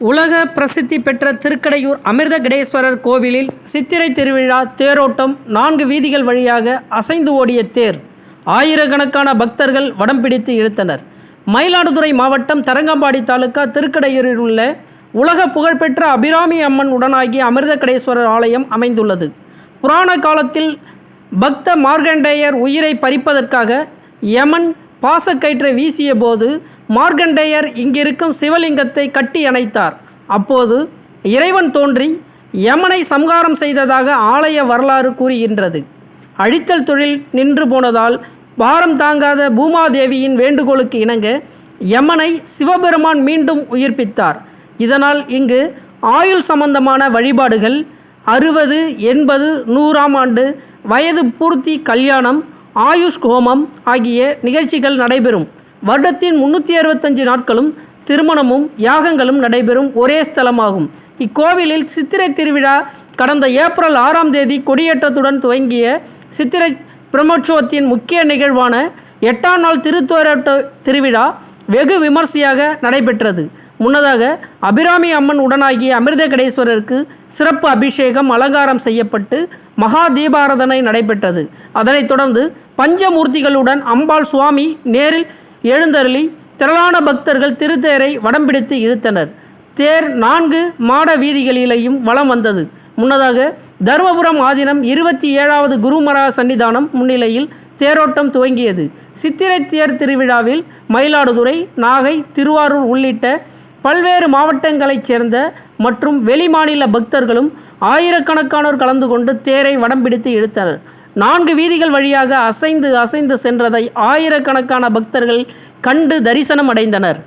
உலக பிரசித்தி பெற்ற திருக்கடையூர் அமிர்தகடேஸ்வரர் கோவிலில் சித்திரை திருவிழா தேரோட்டம் நான்கு வீதிகள் வழியாக அசைந்து ஓடிய தேர் ஆயிரக்கணக்கான பக்தர்கள் வடம் பிடித்து இழுத்தனர். மயிலாடுதுறை மாவட்டம் தரங்கம்பாடி தாலுகா திருக்கடையூரில் உள்ள உலக புகழ்பெற்ற அபிராமி அம்மன் உடனாகிய அமிர்தகடேஸ்வரர் ஆலயம் அமைந்துள்ளது. புராண காலத்தில் பக்த மார்கண்டேயர் உயிரை பறிப்பதற்காக யமன் பாசக்கயிற்றை வீசிய போது மார்கண்டேயர் இங்கிருக்கும் சிவலிங்கத்தை கட்டி அணைத்தார். அப்போது இறைவன் தோன்றி யமனை சம்ஹாரம் செய்ததாக ஆலய வரலாறு கூறுகின்றது. அழித்தல் தொழில் நின்று போனதால் பாரம் தாங்காத பூமாதேவியின் வேண்டுகோளுக்கு இணங்க யமனை சிவபெருமான் மீண்டும் உயிர்ப்பித்தார். இதனால் இங்கு ஆயுள் சம்பந்தமான வழிபாடுகள் அறுபது எண்பது நூறாம் ஆண்டு வயது பூர்த்தி கல்யாணம் ஆயுஷ் ஹோமம் ஆகிய நிகழ்ச்சிகள் நடைபெறும். வருடத்தின் முன்னூற்றி அறுபத்தஞ்சு நாட்களும் திருமணமும் யாகங்களும் நடைபெறும் ஒரே ஸ்தலமாகும். இக்கோவிலில் சித்திரை திருவிழா கடந்த ஏப்ரல் ஆறாம் தேதி கொடியேற்றத்துடன் துவங்கிய சித்திரை பிரம்மோற்சவத்தின் முக்கிய நிகழ்வான எட்டாம் நாள் திருத்தோரட்ட திருவிழா வெகு விமர்சையாக நடைபெற்றது. முன்னதாக அபிராமி அம்மன் உடனாகிய அமிர்தகடேஸ்வரருக்கு சிறப்பு அபிஷேகம் அலங்காரம் செய்யப்பட்டு மகா தீபாராதனை நடைபெற்றது. அதனைத் தொடர்ந்து பஞ்சமூர்த்திகளுடன் அம்பாள் சுவாமி நேரில் எழுந்தருளி திரளான பக்தர்கள் திருத்தேரை வடம் பிடித்து இழுத்தனர். தேர் நான்கு மாட வீதிகளிலேயும் வலம் வந்தது. முன்னதாக தருமபுரம் ஆதீனம் இருபத்தி ஏழாவது குருமரா சன்னிதானம் முன்னிலையில் தேரோட்டம் துவங்கியது. சித்திரை தேர் திருவிழாவில் மயிலாடுதுறை நாகை திருவாரூர் உள்ளிட்ட பல்வேறு மாவட்டங்களைச் சேர்ந்த மற்றும் வெளிமாநில பக்தர்களும் ஆயிரக்கணக்கானோர் கலந்து கொண்டு தேரை வடம் பிடித்து இழுத்தனர். நான்கு வீதிகள் வழியாக அசைந்து அசைந்து சென்றதை ஆயிரக்கணக்கான பக்தர்கள் கண்டு தரிசனம் அடைந்தனர்